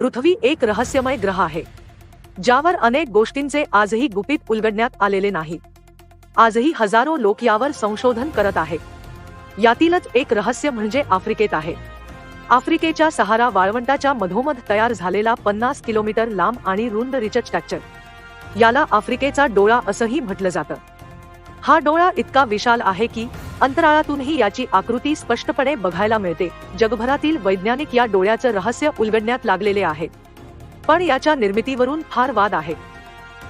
पृथ्वी एक रहस्यमय ग्रह आहे ज्यावर अनेक गोष्टींचे आजही गुपित उलगडण्यात आलेले नाही. आजही हजारो लोक यावर संशोधन करत आहेत यातीलच एक रहस्य म्हणजे आफ्रिकेत आहे. आफ्रिकेच्या सहारा वाळवंटाच्या मधोमध तयार झालेला पन्नास किलोमीटर लांब आणि रुंद रिचर्च टॅक्चर याला आफ्रिकेचा डोळा असंही म्हटलं जातं. हा डोळा इतका विशाल आहे की अंतराळातूनही याची आकृती स्पष्टपणे बघायला मिळते. जगभरातील वैज्ञानिक या डोळ्याचं रहस्य उलगडण्यात लागलेले आहे. पण याच्या निर्मितीवरून फार वाद आहे.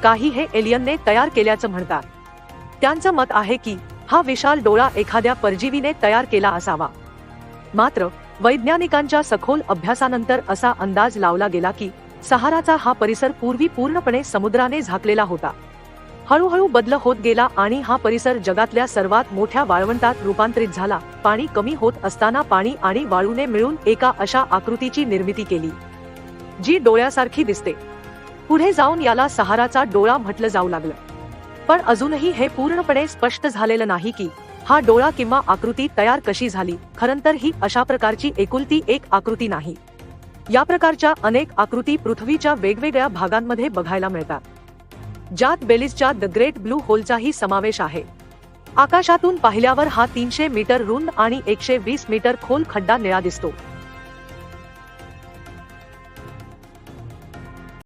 काही हे एलियनने तयार केल्याचं म्हणतात. त्यांचं मत आहे की हा विशाल डोळा एखाद्या परजीवीने तयार केला असावा. मात्र वैज्ञानिकांच्या सखोल अभ्यासानंतर असा अंदाज लावला गेला की सहाराचा हा परिसर पूर्वी पूर्णपणे समुद्राने झाकलेला होता. हळूहळू बदल होत गेला आणि हा परिसर जगातल्या सर्वात मोठ्या वाळवंटात रूपांतरित झाला. पाणी कमी होत असताना पाणी आणि वाळूने मिळून एका अशा आकृतीची निर्मिती केली जी डोळ्यासारखी दिसते. पुढे जाऊन याला सहाराचा डोळा म्हटलं जाऊ लागलं. पण अजूनही हे पूर्णपणे स्पष्ट झालेलं नाही की हा डोळा किंवा आकृती तयार कशी झाली. खरंतर ही अशा प्रकारची एकुलती एक आकृती नाही. या प्रकारच्या अनेक आकृती पृथ्वीच्या वेगवेगळ्या भागांमध्ये बघायला मिळतात. ज्यात बेलिसच्या द ग्रेट ब्लू होलचाही समावेश आहे. आकाशातून पाहिल्यावर हा तीनशे मीटर रुंद आणि एकशे वीस मीटर खोल खड्डा निळा दिसतो.